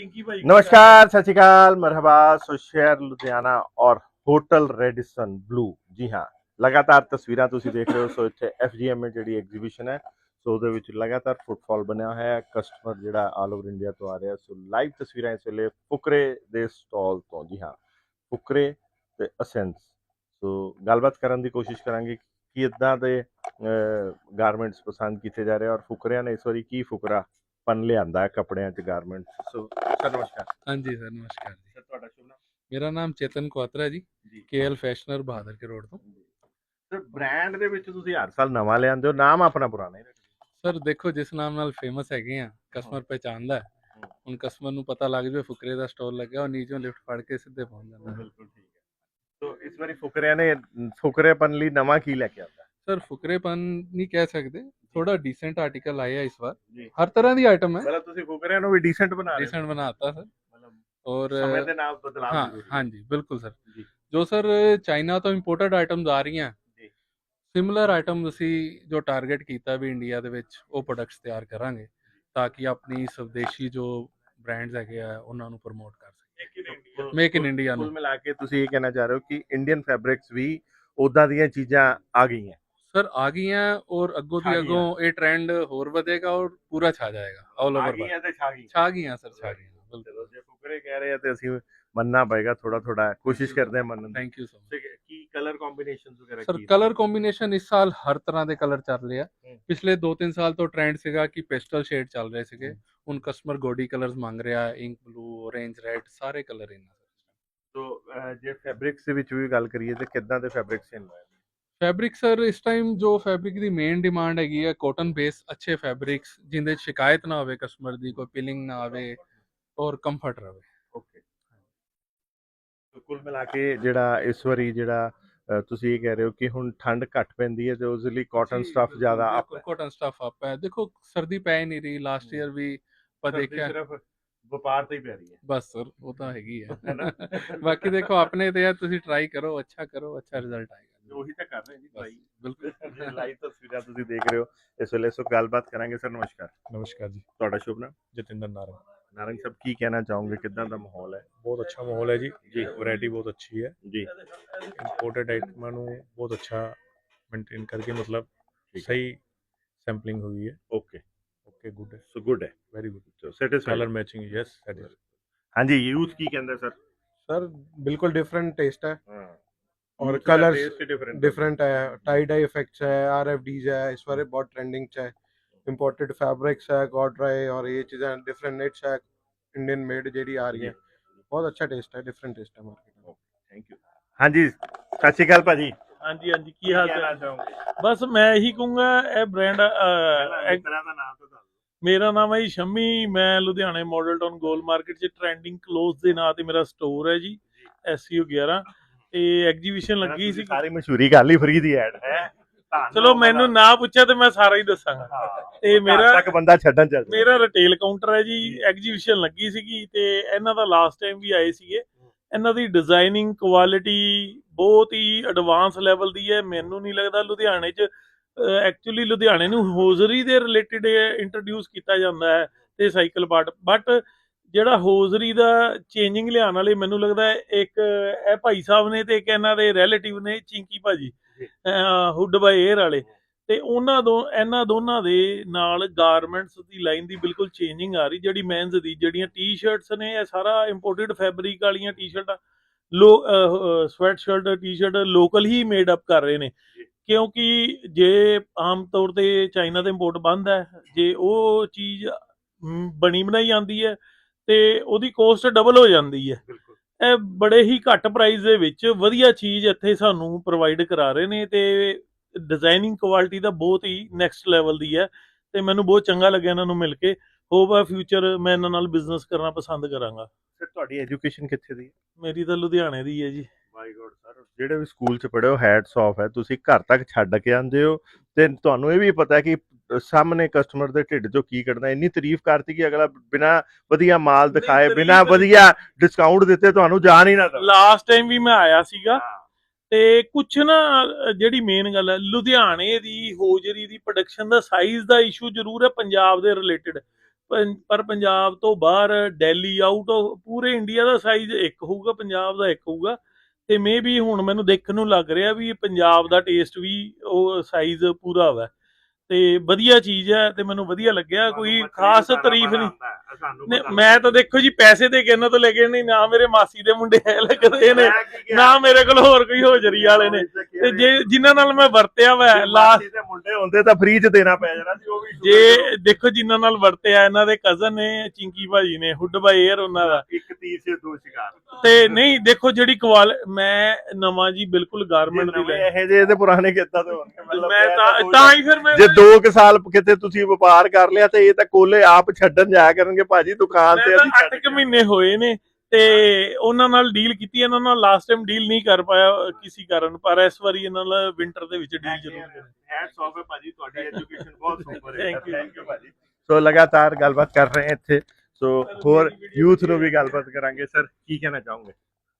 चिंकी भाई नमस्कार सत श्रीकाल मरहबा ਸੋ ਸ਼ਹਿਰ ਲੁਧਿਆਣਾ ਔਰ ਹੋਟਲ ਰੈਡੀਸਨ ਬਲੂ ਜੀ ਹਾਂ ਲਗਾਤਾਰ ਤਸਵੀਰਾਂ ਤੁਸੀਂ ਦੇਖ ਰਹੇ ਹੋ ਸੋ ਇੱਥੇ FGM ਜਿਹੜੀ ਐਗਜ਼ੀਬਿਸ਼ਨ ਹੈ ਸੋ ਉਹਦੇ ਵਿੱਚ ਲਗਾਤਾਰ ਫੁੱਟਫਾਲ ਬਣਿਆ ਹੋਇਆ ਹੈ ਕਸਟਮਰ ਜਿਹੜਾ ਆਲ ਓਵਰ ਇੰਡੀਆ ਤੋਂ ਆ ਰਿਹਾ ਸੋ ਲਾਈਵ ਤਸਵੀਰਾਂ ਇਸ ਵੇਲੇ ਫੁਕਰੇ ਦੇ ਸਟਾਲ ਤੋਂ ਜੀ ਹਾਂ ਫੁਕਰੇ ਤੇ ਅਸੈਂਸ ਸੋ ਗੱਲਬਾਤ ਕਰਨ ਦੀ ਕੋਸ਼ਿਸ਼ ਕਰਾਂਗੇ ਕਿ ਇਦਾਂ ਦੇ ਗਾਰਮੈਂਟਸ ਪਸੰਦ ਕੀਤੇ ਜਾ ਰਹੇ ਔਰ ਫੁਕਰਿਆਂ ਨੇ ਇਸ ਵਾਰੀ ਕੀ ਫੁਕਰਾ ਪਨ ਲਿਆਂਦਾ ਹੈ ਕੱਪੜਿਆਂ 'ਚ ਗਾਰਮੈਂਟਸ ਸੋ ਸਰ ਨਮਸਕਾਰ। ਹਾਂਜੀ ਸਰ ਨਮਸਕਾਰ ਜੀ। ਸਰ ਤੁਹਾਡਾ ਸ਼ੁਭ ਨਾਮ? ਮੇਰਾ ਨਾਮ Chetan Kuatra ji KL fashioner Bahadur Ke road ਤੋਂ। ਸਰ ਬ੍ਰਾਂਡ ਦੇ ਵਿੱਚ ਤੁਸੀਂ ਹਰ ਸਾਲ ਨਵਾਂ ਲਿਆਂਦੇ ਹੋ ਨਾਮ ਆਪਣਾ ਪੁਰਾਣਾ ਹੀ ਰੱਖਦੇ ਸਰ ਦੇਖੋ ਜਿਸ ਨਾਮ ਨਾਲ ਫੇਮਸ ਹੈਗੇ ਆ ਕਸਟਮਰ ਪਹਿਚਾਨਦਾ ਹੈ ਹੁਣ ਕਸਟਮਰ ਨੂੰ ਪਤਾ ਲੱਗ ਜਾਵੇ ਫੁਕਰੇ ਦਾ ਸਟੋਰ ਲੱਗਿਆ ਉਹ ਨੀਚੋਂ ਲਿਫਟ ਫੜ ਕੇ ਸਿੱਧੇ ਪਹੁੰਚ ਜਾਂਦਾ। ਬਿਲਕੁਲ ਠੀਕ ਹੈ। ਸੋ ਇਸ ਵਾਰੀ ਫੁਕਰਿਆਂ ਨੇ ਫੁਕਰੇਪਨ ਲਈ ਨਵਾਂ ਕੀ ਲੈ ਕੇ ਆਂਦਾ ਸਰ ਫੁਕਰੇਪਨ ਨਹੀਂ ਕਹਿ ਸਕਦੇ ਥੋੜਾ ਡੀਸੈਂਟ ਆਰਟੀਕਲ ਆਇਆ ਇਸ ਵਾਰ। ਜੀ। ਹਰ ਤਰ੍ਹਾਂ ਦੀ ਆਈਟਮ ਹੈ। ਮਤਲਬ ਤੁਸੀਂ ਫੁਕਰਿਆਂ ਨੂੰ ਵੀ ਡੀਸੈਂਟ ਬਣਾ ਰਹੇ ਹੋ। ਡੀਸੈਂਟ ਬਣਾਤਾ ਸਰ। ਮਤਲਬ ਔਰ ਸਮੇਂ ਦੇ ਨਾਲ ਬਦਲਾਅ ਹਾਂ ਹੋ। ਰਹੇ ਹਾਂਜੀ ਬਿਲਕੁਲ ਸਰ। ਜੀ। ਜੋ ਸਰ ਚਾਈਨਾ ਤੋਂ ਇੰਪੋਰਟਡ ਆਈਟਮਸ ਆ ਰਹੀਆਂ ਜੀ। ਸਿਮਿਲਰ ਆਈਟਮ ਅਸੀਂ ਜੋ ਟਾਰਗੇਟ ਕੀਤਾ ਵੀ ਇੰਡੀਆ ਦੇ ਵਿੱਚ ਉਹ ਪ੍ਰੋਡਕਟਸ ਤਿਆਰ ਕਰਾਂਗੇ ਤਾਂ ਕਿ ਆਪਣੀ ਸਵਦੇਸ਼ੀ ਜੋ ਬ੍ਰਾਂਡਸ ਹੈਗੇ ਆ ਉਹਨਾਂ ਨੂੰ ਪ੍ਰਮੋਟ ਕਰ ਸਕੀਏ। ਮੇਕ ਇਨ ਇੰਡੀਆ ਕੁੱਲ ਨੂੰ। ਮਿਲਾ ਕੇ ਤੁਸੀਂ ਇਹ ਕਹਿਣਾ ਚਾਹ ਰਹੇ ਹੋ ਕਿ ਇੰਡੀਅਨ ਫੈਬਰਿਕਸ ਵੀ ਉਦਾਂ ਦੀਆਂ ਚੀਜ਼ਾਂ ਆ ਗਈਆਂ। ਸਰ ਆ ਗਈਆਂ ਔਰ ਅੱਗੋਂ ਛਾ ਦੀ ਗਈਆਂ। ਅੱਗੋਂ ਇਹ ਟ੍ਰੈਂਡ ਹੋਰ ਵਧੇਗਾ ਔਰ ਪੂਰਾ ਛਾ ਜਾਏਗਾ ਆਲ ਆ ਗਈਆਂ ਤੇ ਛਾ ਗਈਆਂ। ਛਾ ਗਈਆਂ ਸਰ ਛਾ ਗਈਆਂ ਬਿਲਕੁਲ। ਜੇ ਫੁਕਰੇ ਕਹਿ ਰਹੇ ਆ ਤੇ ਅਸੀਂ ਮੰਨਣਾ ਪਏਗਾ ਥੋੜਾ ਥੋੜਾ ਕੋਸ਼ਿਸ਼ ਕਰਦੇ ਹਾਂ ਮੰਨਣ ਦੀ। ਥੈਂਕ ਯੂ ਸੋ ਮਚ ਤੇ ਕੀ ਕਲਰ ਕੰਬੀਨੇਸ਼ਨਸ ਵਗੈਰਾ ਸਰ ਕੀ ਕਲਰ ਕੰਬੀਨੇਸ਼ਨ ਇਸ ਸਾਲ ਹਰ ਤਰ੍ਹਾਂ ਦੇ ਕਲਰ ਚੱਲ ਰਿਹਾ ਹੂੰ। ਪਿਛਲੇ 2-3 ਸਾਲ ਤੋਂ ਟ੍ਰੈਂਡ ਸੀਗਾ ਕਿ ਪੇਸਟਲ ਸ਼ੇਡ ਚੱਲ ਰਹੇ ਸੀਗੇ। ਹੂੰ। ਹੁਣ ਕਸਟਮਰ ਗੋਡੀ ਕਲਰਸ ਮੰਗ ਰਿਹਾ ਇੰਕ ਬਲੂ orange ਰੈਡ ਸਾਰੇ ਕਲਰ ਇਹਨਾਂ ਸੋ ਜੇ ਫੈਬਰਿਕਸ ਦੇ ਵਿੱਚ ਵੀ ਗੱਲ ਕਰੀਏ ਤੇ ਕਿੱਦਾਂ ਦੇ ਫੈਬਰਿਕਸ ਹਨ ਫੈਬਰਿਕ ਸਰ ਇਸ ਟਾਈਮ ਜੋ ਫੈਬਰਿਕ ਦੀ ਮੇਨ ਡਿਮਾਂਡ ਹੈਗੀ ਹੈ ਕਾਟਨ ਬੇਸ ਅੱਛੇ ਫੈਬਰਿਕਸ ਜਿੰਦੇ 'ਚ ਸ਼ਿਕਾਇਤ ਨਾ ਹੋਵੇ ਕਸਟਮਰ ਦੀ ਕੋਈ ਪਿਲਿੰਗ ਨਾ ਆਵੇ ਔਰ ਕੰਫਰਟ ਰਵੇ ਓਕੇ ਕੁੱਲ ਮਿਲਾ ਕੇ ਜਿਹੜਾ ਇਸ ਵਾਰੀ ਜਿਹੜਾ ਤੁਸੀਂ ਇਹ ਕਹਿ ਰਹੇ ਹੋ ਕਿ ਹੁਣ ਠੰਡ ਘੱਟ ਪੈਂਦੀ ਹੈ ਤੇ ਉਸ ਲਈ ਕਾਟਨ ਸਟਫ ਜ਼ਿਆਦਾ ਅਪ ਕਾਟਨ ਸਟਫ ਅਪ ਹੈ। ਦੇਖੋ ਸਰਦੀ ਪੈ ਨਹੀਂ ਰਹੀ ਲਾਸਟ ਈਅਰ ਵੀ ਸਰਦੀ ਦੇਖਿਆ। ਸਿਰਫ ਵਪਾਰ ਤੇ ਹੀ ਪੈ ਰਹੀ ਹੈ। ਬਸ ਸਰ ਉਹ ਤਾਂ ਹੈਗੀ? ਹੈ। ਬਾਕੀ ਦੇਖੋ ਆਪਣੇ ਤੇ ਆ ਤੁਸੀਂ ਟਰਾਈ ਕਰੋ ਅੱਛਾ ਕਰੋ ਅੱਛਾ ਰਿਜ਼ਲਟ ਆਏਗਾ। ਉਹੀ ਤਾਂ ਕਰ ਰਹੇ ਜੀ ਲਾਈਵ ਬਿਲਕੁਲ। ਲਾਈਵ ਤਸਵੀਰਾਂ ਤੁਸੀਂ ਦੇਖ ਰਹੇ ਹੋ। ਇਸ ਵੇਲੇ ਸੋ ਗੱਲਬਾਤ ਕਰਾਂਗੇ ਸਰ ਨਮਸਕਾਰ। ਨਮਸਕਾਰ ਜੀ। ਤੁਹਾਡਾ ਸ਼ੁਭ ਨਾਮ? ਜਤਿੰਦਰ ਨਾਰੰਗ। ਨਾਰੰਗ ਸਾਹਿਬ ਕੀ ਕਹਿਣਾ ਚਾਹੋਗੇ? ਕਿਦਾਂ ਦਾ ਮਾਹੌਲ ਹੈ? ਬਹੁਤ ਅੱਛਾ ਮਾਹੌਲ ਹੈ ਜੀ। ਜੀ। ਵੈਰਾਈਟੀ ਬਹੁਤ ਅੱਛੀ ਹੈ। ਜੀ। ਇੰਪੋਰਟਡ ਆਈਟਮਾਂ ਨੂੰ ਬਹੁਤ ਅੱਛਾ ਮੇਨਟੇਨ ਕਰਕੇ ਮਤਲਬ ਸਹੀ ਸੈਂਪਲਿੰਗ ਹੋਈ ਹੈ। Okay okay good so good ਹੈ। Very good so satisfied colour matching yes ਹਾਂਜੀ ਯੂਥ ਕੀ ਕਹਿੰਦਾ ਸਰ? ਸਰ ਬਿਲਕੁਲ ਡਿਫਰੈਂਟ ਟੇਸਟ ਹੈ। और कलर्स ਡਿਫਰੈਂਟ डिफरेंट है टाई डाई इफेक्ट्स है आर एफ डीज है इस बार बहुत ट्रेंडिंग च है इंपोर्टेड फैब्रिक्स है गॉड्राई और ये चीज़ें डिफरेंट नेट्स है इंडियन मेड जेडी आ रही है बहुत अच्छा टेस्ट है डिफरेंट टेस्ट है मार्केट में ਥੈਂਕ ਯੂ ਹਾਂਜੀ ਸਤਿ ਸ਼੍ਰੀ ਅਕਾਲ ਭਾਜੀ ਹਾਂਜੀ ਹਾਂਜੀ ਕੀ ਹਾਲ ਕਹਿਣਾ ਚਾਲ ਚਾਹੋਗੇ ਬਸ ਮੈਂ ਇਹੀ ਕਹੂੰਗਾ ਇਹ ਬ੍ਰਾਂਡ ਇਸ ਤਰ੍ਹਾਂ ਦਾ ਨਾਮ ਤਾਂ ਦੱਸ ਮੇਰਾ ਨਾਮ ਹੈ ਜੀ ਸ਼ੰਮੀ ਮੈਂ ਲੁਧਿਆਣੇ ਮਾਡਲ ਟਾਊਨ ਗੋਲ ਮਾਰਕੀਟ 'ਚ ਟ੍ਰੈਂਡਿੰਗ ਕਲੋਥ ਦੇ ਨਾਂ ਤੇ ਮੇਰਾ ਸਟੋਰ ਹੈ ਜੀ ਐਸਯੂ 11 ਤੇ ਐਗਜੀਬਿਸ਼ਨ ਲੱਗੀ ਸੀ। ਸਾਰੀ ਮਸ਼ਹੂਰੀ ਕਰ ਲਈ ਫਰੀ ਦੀ ਐਡ ਹੈ? ਚਲੋ ਮੈਨੂੰ ਨਾ ਪੁੱਛਿਆ ਤੇ ਮੈਂ ਸਾਰਾ ਹੀ ਦੱਸਾਂਗਾ। ਤੇ ਮੇਰਾ ਤੱਕ ਬੰਦਾ ਛੱਡਣ ਚੱਲ। ਮੇਰਾ ਰਿਟੇਲ ਕਾਊਂਟਰ ਹੈ ਜੀ ਐਗਜੀਬਿਸ਼ਨ ਲੱਗੀ ਸੀਗੀ ਤੇ ਇਹਨਾਂ ਦਾ ਲਾਸਟ ਟਾਈਮ ਵੀ ਆਏ ਸੀਗੇ। ਇਹਨਾਂ ਦੀ ਡਿਜ਼ਾਈਨਿੰਗ ਕੁਆਲਿਟੀ ਬਹੁਤ ਹੀ ਐਡਵਾਂਸ ਲੈਵਲ ਦੀ ਹੈ। ਮੈਨੂੰ ਨਹੀਂ ਲੱਗਦਾ ਲੁਧਿਆਣੇ 'ਚ ਐਕਚੁਅਲੀ ਲੁਧਿਆਣੇ ਨੂੰ ਹੋਜ਼ਰੀ ਦੇ ਰਿਲੇਟਡ ਇੰਟਰੋਡਿਊਸ ਕੀਤਾ ਜਾਂਦਾ ਹੈ ਤੇ ਸਾਈਕਲ ਪਾਰਟ ਬਟ ਜਿਹੜਾ ਹੋਜ਼ਰੀ ਦਾ ਚੇਂਜਿੰਗ ਲਿਆਉਣ ਵਾਲੇ ਮੈਨੂੰ ਲੱਗਦਾ ਇੱਕ ਇਹ ਭਾਈ ਸਾਹਿਬ ਨੇ ਤੇ ਇੱਕ ਇਹਨਾਂ ਦੇ ਰਿਲੇਟਿਵ ਨੇ ਚਿੰਕੀ ਭਾਜੀ ਹੁੱਡ ਬਾਈ 에ਅਰ ਵਾਲੇ। ਤੇ ਉਹਨਾਂ ਦੋ ਇਹਨਾਂ ਦੋਨਾਂ ਦੇ ਨਾਲ ਗਾਰਮੈਂਟਸ ਦੀ ਲਾਈਨ ਦੀ ਬਿਲਕੁਲ ਚੇਂਜਿੰਗ ਆ ਰਹੀ ਜਿਹੜੀ ਮੈਨਸ ਦੀ ਜਿਹੜੀਆਂ ਟੀ-ਸ਼ਰਟਸ ਨੇ ਇਹ ਸਾਰਾ ਇੰਪੋਰਟਡ ਫੈਬਰਿਕ ਵਾਲੀਆਂ ਟੀ-ਸ਼ਰਟਾਂ ਲੋ ਸਵੈਟ ਸ਼ਰਟ ਟੀ-ਸ਼ਰਟ ਲੋਕਲ ਹੀ ਮੇਡ ਅਪ ਕਰ ਰਹੇ ਨੇ। ਕਿਉਂਕਿ ਜੇ ਆਮ ਤੌਰ ਤੇ ਚਾਈਨਾ ਤੇ ਇੰਪੋਰਟ ਬੰਦ ਹੈ ਜੇ ਉਹ ਚੀਜ਼ ਬਣੀ ਬਣਾਈ ਆਂਦੀ ਹੈ ਤੇ ਉਹਦੀ ਕੋਸਟ ਡਬਲ ਹੋ ਜਾਂਦੀ ਹੈ। ਇਹ ਬੜੇ ਹੀ ਘੱਟ ਪ੍ਰਾਈਸ ਦੇ ਵਿੱਚ ਵਧੀਆ ਚੀਜ਼ ਇੱਥੇ ਸਾਨੂੰ ਪ੍ਰੋਵਾਈਡ ਕਰਾ ਰਹੇ ਨੇ ਤੇ ਡਿਜ਼ਾਈਨਿੰਗ ਕੁਆਲਿਟੀ ਦਾ ਬਹੁਤ ਹੀ ਨੈਕਸਟ ਲੈਵਲ ਦੀ ਹੈ ਤੇ ਮੈਨੂੰ ਬਹੁਤ ਚੰਗਾ ਲੱਗਿਆ ਇਹਨਾਂ ਨੂੰ ਮਿਲ ਕੇ। ਹੋਪ ਆ ਫਿਊਚਰ ਮੈਂ ਇਹਨਾਂ ਨਾਲ ਬਿਜ਼ਨਸ ਕਰਨਾ ਪਸੰਦ ਕਰਾਂਗਾ। ਸਰ ਤੁਹਾਡੀ ਐਜੂਕੇਸ਼ਨ ਕਿੱਥੇ ਦੀ ਹੈ? ਮੇਰੀ ਤਾਂ ਲੁਧਿਆਣੇ ਦੀ ਹੈ ਜੀ। ਮਾਈ ਗੋਡ ਸਰ ਜਿਹੜੇ ਵੀ ਸਕੂਲ ਚ ਪੜ੍ਹੇ ਹੋ ਹੈਡਸ ਆਫ ਹੈ। ਤੁਸੀਂ ਘਰ ਤੱਕ ਛੱਡ ਕੇ ਆਂਦੇ ਹੋ ਤੇ ਤੁਹਾਨੂੰ ਇਹ ਵੀ ਪਤਾ ਕਿ ਸਾਹਮਣੇ ਕਸਟਮਰ ਦੇ ਢਿੱਡ ਚੋਂ ਕੀ ਕੱਢਣਾ ਇੰਨੀ ਤਾਰੀਫ ਕਰਤੀ ਕਿ ਅਗਲਾ ਬਿਨਾ ਵਧੀਆ ਮਾਲ ਦਿਖਾਏ ਬਿਨਾ ਵਧੀਆ ਡਿਸਕਾਊਂਟ ਦਿੱਤੇ ਤੁਹਾਨੂੰ ਜਾਣ ਹੀ ਨਾ ਦਵੇ। ਲਾਸਟ ਟਾਈਮ ਵੀ ਮੈਂ ਆਇਆ ਸੀਗਾ ਤੇ ਕੁਛ ਨਾ ਜਿਹੜੀ ਮੇਨ ਗੱਲ ਹੈ ਲੁਧਿਆਣੇ ਦੀ ਹੋਜਰੀ ਦੀ ਪ੍ਰੋਡਕਸ਼ਨ ਦਾ ਸਾਈਜ਼ ਦਾ ਇਸ਼ੂ ਜ਼ਰੂਰ ਹੈ ਪੰਜਾਬ ਦੇ ਰਿਲੇਟਡ ਪਰ ਪੰਜਾਬ ਤੋਂ ਬਾਹਰ ਦਿੱਲੀ ਆਊਟ ਪੂਰੇ ਇੰਡੀਆ ਦਾ ਸਾਈਜ਼ ਇੱਕ ਹੋਊਗਾ ਪੰਜਾਬ ਦਾ ਇੱਕ ਹੋਊਗਾ। ਤੇ ਮੇ ਵੀ ਹੁਣ ਮੈਨੂੰ ਦੇਖਣ ਨੂੰ ਲੱਗ ਰਿਹਾ ਵੀ ਪੰਜਾਬ ਦਾ ਟੇਸਟ ਵੀ ਉਹ ਸਾਈਜ਼ ਪੂਰਾ ਵਾ। ਤੇ ਵਧੀਆ ਚੀਜ਼ ਹੈ ਤੇ ਮੈਨੂੰ ਵਧੀਆ ਲੱਗਿਆ ਕੋਈ ਖਾਸ ਤਾਰੀਫ ਨਹੀਂ। ਨਹੀਂ, ਮੈਂ ਤਾਂ ਦੇਖੋ ਜੀ ਪੈਸੇ ਦੇ ਕੇ ਇਹਨਾਂ ਤੋਂ ਲੈ ਕੇ ਨਹੀਂ ਨਾ ਮੇਰੇ ਮਾਸੀ ਦੇ ਮੁੰਡੇ ਹੈ ਲੱਗਦੇ ਨੇ ਨਾ ਮੇਰੇ ਕੋਲ ਹੋਰ ਕੋਈ ਹੋਜਰੀ ਵਾਲੇ ਨੇ। ਤੇ ਜੇ ਜਿਨ੍ਹਾਂ ਨਾਲ ਮੈਂ ਵਰਤਿਆ ਵਾ ਲਾਸਟ ਦੇ ਮੁੰਡੇ ਹੁੰਦੇ ਤਾਂ ਫ੍ਰੀ ਚ ਦੇਣਾ ਪੈ ਜਾਣਾ ਸੀ ਉਹ ਵੀ ਜੇ ਦੇਖੋ ਜਿਨ੍ਹਾਂ ਨਾਲ ਵਰਤਿਆ ਇਹਨਾਂ ਦੇ ਕਜ਼ਨ ਨੇ ਚਿੰਕੀ ਭਾਜੀ ਨੇ ਹੁੱਡ ਬਾਈ 에ਅਰ ਉਹਨਾਂ ਦਾ। ਇੱਕ ਤੀਰ ਸੇ ਦੋ ਸ਼ਿਕਾਰ। ਤੇ ਨਹੀਂ ਦੇਖੋ ਜਿਹੜੀ ਕੁਆਲ ਮੈਂ ਨਵਾਂ ਜੀ ਬਿਲਕੁਲ ਗਾਰਮੈਂਟ ਦੀ ਲੈ ਇਹ ਜਿਹੇ ਤੇ ਪੁਰਾਣੇ ਕਿੱਦਾਂ ਹੋਣਗੇ? ਮਤਲਬ ਮੈਂ ਇਹ ਤਾਂ ਦੋ- ਤਾਂ ਹੀ ਫਿਰ ਮੈਂ ਜੇ 2 ਕੁ ਸਾਲ ਕਿਤੇ ਤੁਸੀਂ ਵਪਾਰ ਕਰ ਲਿਆ ਤੇ ਇਹ ਤਾਂ ਕੋਲੇ ਆਪ ਛੱਡਣ ਜਾਇਆ ਕਰਨਗੇ ਭਾਜੀ ਦੁਕਾਨ ਤੇ ਅਸੀਂ ਛੱਡ 8 ਕੁ ਮਹੀਨੇ ਹੋਏ ਨੇ ਤੇ ਉਹਨਾਂ ਨਾਲ ਡੀਲ ਕੀਤੀ ਇਹਨਾਂ ਨਾਲ ਲਾਸਟ ਟਾਈਮ ਡੀਲ ਨਹੀਂ ਕਰ ਪਾਇਆ ਕਿਸੇ ਕਾਰਨ ਪਰ ਇਸ ਵਾਰੀ ਇਹਨਾਂ ਨਾਲ ਵਿੰਟਰ ਦੇ ਵਿੱਚ ਡੀਲ ਜ਼ਰੂਰ ਕਰਾਂਗੇ। ਹੈਟਸ ਆਫ ਹੈ ਭਾਜੀ ਤੁਹਾਡੀ ਐਜੂਕੇਸ਼ਨ ਬਹੁਤ ਸੁਪਰ ਹੈ. ਥੈਂਕ ਯੂ ਭਾਜੀ। ਸੋ ਲਗਾਤਾਰ ਗੱਲਬਾਤ ਕਰ ਰਹੇ ਹਾਂ ਇੱਥੇ। ਸੋ ਹੋਰ ਯੂਥ ਨੂੰ ਵੀ ਗੱਲਬਾਤ ਕਰਾਂਗੇ। ਸਰ ਕੀ ਕਹਿਣਾ ਚਾਹੋਗੇ?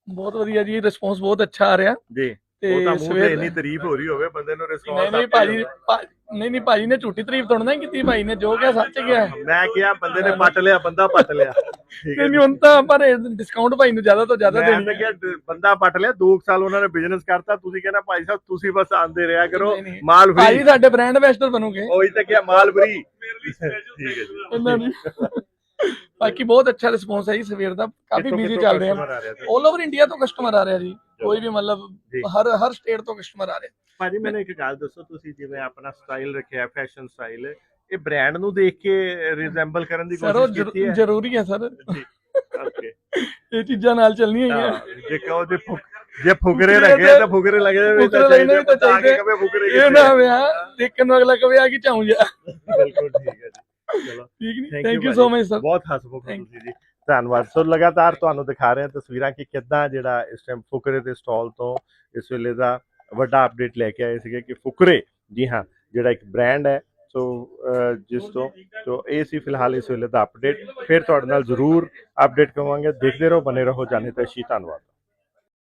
ਬਹੁਤ ਵਧੀਆ ਜੀ ਰਿਸਪੌਂਸ ਬਹੁਤ ਅੱਛਾ ਆ ਰਿਹਾ। ਜੀ। ਉਹ ਤਾਂ ਮੂੰਹ ਤੇ ਇੰਨੀ ਤਾਰੀਫ ਹੋ ਰਹੀ ਹੋਵੇ ਬੰਦੇ ਨੂੰ ਰਿਸਪੌਂਸ ਨਹੀਂ ਨਹੀਂ ਭਾਜੀ ਭਾ- ਨਹੀਂ ਨਹੀਂ ਭਾਜੀ ਨੇ ਝੂਠੀ ਤਾਰੀਫ ਥੋੜਾ ਨਾ ਕੀਤੀ ਭਾਈ ਨੇ ਜੋ ਕਿਹਾ ਸੱਚ ਗਿਆ ਮੈਂ ਕਿਹਾ ਬੰਦੇ ਨੇ ਪੱਟ ਲਿਆ ਬੰਦਾ ਪੱਟ ਲਿਆ। ਠੀਕ ਹੈ ਨਹੀਂ ਨਹੀਂ ਹੁਣ ਤਾਂ ਪਰ ਡਿਸਕਾਊਂਟ ਭਾਈ ਨੂੰ ਜ਼ਿਆਦਾ ਤੋਂ ਜ਼ਿਆਦਾ ਮੈਂ ਦੇਣੀ ਤਾਂ ਕਿਹਾ ਡ- ਬੰਦਾ ਪੱਟ ਲਿਆ 2 ਸਾਲ ਉਹਨਾਂ ਨੇ ਬਿਜ਼ਨਸ ਕਰਤਾ ਤੁਸੀਂ ਕਹਿੰਦਾ ਭਾਈ ਸਾਹਿਬ ਤੁਸੀਂ ਬਸ ਆਂਦੇ ਰਿਹਾ ਕਰੋ ਨਹੀਂ, ਨਹੀਂ। ਮਾਲ ਭਾਜੀ ਫ੍ਰੀ ਸਾਡੇ ਬ੍ਰਾਂਡ ਐਂਬੈਸਡਰ ਬਣੋਗੇ। ਉਹੀ ਤਾਂ ਕਿਹਾ ਮਾਲ ਫ੍ਰੀ ਮੇਰੇ ਲਈ ਠੀਕ ਹੈ ਜੀ। ਇਹਨਾਂ ਦੀ ਬਾਕੀ ਬਹੁਤ ਅੱਛਾ ਰਿਸਪੌਂਸ ਹੈ ਜੀ ਸਵੇਰ ਦਾ। ਕਾਫੀ ਕਿੱਥੋਂ- ਬਿਜ਼ੀ ਕਿੱਥੋਂ ਚੱਲ ਰਿਹਾ। customer ਆ ਰਿਹਾ ਸੀ? 올 ਓਵਰ ਇੰਡੀਆ ਤੋਂ ਕਸਟਮਰ ਆ ਰਿਹਾ ਜੀ। ਕੋਈ ਵੀ ਮਤਲਬ। ਹਰ ਹਰ ਸਟੇਟ ਤੋਂ ਕਸਟਮਰ ਆ ਰਿਹਾ। ਭਾਜੀ ਮੈਨੂੰ ਇੱਕ ਗੱਲ ਦੱਸੋ ਤੁਸੀਂ ਜਿਵੇਂ ਆਪਣਾ ਸਟਾਈਲ ਰੱਖਿਆ ਫੈਸ਼ਨ ਸਟਾਈਲ ਇਹ ਬ੍ਰਾਂਡ ਨੂੰ ਦੇਖ ਕੇ ਰਿਜ਼ੈਂਬਲ ਕਰਨ ਦੀ ਕੋਸ਼ਿਸ਼ ਕੀਤੀ ਹੈ? ਜ਼ਰੂਰੀ ਹੈ ਸਰ ਓਕੇ ਇਹ ਚੀਜ਼ਾਂ ਨਾਲ ਚੱਲਣੀਆਂ ਹੈਗੀਆਂ ਜੇ ਕਹੋ ਜੇ ਫੁਕ ਜੇ ਫੁਕਰੇ ਲੱਗੇ ਤੇ- ਫੁਕਰੇ ਲੱਗੇ ਤਾਂ ਚਾਹੀਦੇ ਤਾਂ ਚਾਹੀਦੇ। ਕਵੇ ਫੁਕਰੇ ਇਹ ਨਾ? ਵਿਆਹ ਦੇਖਣ ਨੂੰ ਅਗਲਾ ਕਵੇ ਆ ਕਿ ਚਾਹੂੰ ਜਾ ਬਿਲਕੁਲ ਠੀਕ ਹੈ ਜੀ। ਚਲੋ ਠੀਕ ਨਹੀਂ thank you. So much sir ਬਹੁਤ ਹਸਮੁਖ ਹੋ ਤੁਸੀਂ ਜੀ। ਧੰਨਵਾਦ। ਸੋ ਲਗਾਤਾਰ ਤੁਹਾਨੂੰ ਦਿਖਾ ਰਹੇ ਹਾਂ ਤਸਵੀਰਾਂ ਕਿ ਕਿੱਦਾਂ ਜਿਹੜਾ ਇਸ ਟਾਈਮ ਫੁਕਰੇ ਦੇ ਸਟਾਲ ਤੋਂ ਇਸ ਵੇਲੇ ਦਾ ਵੱਡਾ ਅਪਡੇਟ ਲੈ ਕੇ ਆਏ ਸੀਗੇ ਕਿ ਫੁਕਰੇ, ਜੀ ਹਾਂ, ਜਿਹੜਾ ਇੱਕ ਬ੍ਰਾਂਡ ਹੈ। ਸੋ ਜਿਸ ਤੋਂ, ਸੋ ਇਹ ਸੀ ਫਿਲਹਾਲ ਇਸ ਵੇਲੇ ਦਾ ਅਪਡੇਟ ਫਿਰ ਤੁਹਾਡੇ ਨਾਲ ਜ਼ਰੂਰ ਅਪਡੇਟ ਕਰਾਂਗੇ ਦੇਖਦੇ ਰਹੋ ਬਨੇ ਰਹੋ। ਜਾਣੇ ਤਸ਼ੀ ਧੰਨਵਾਦ।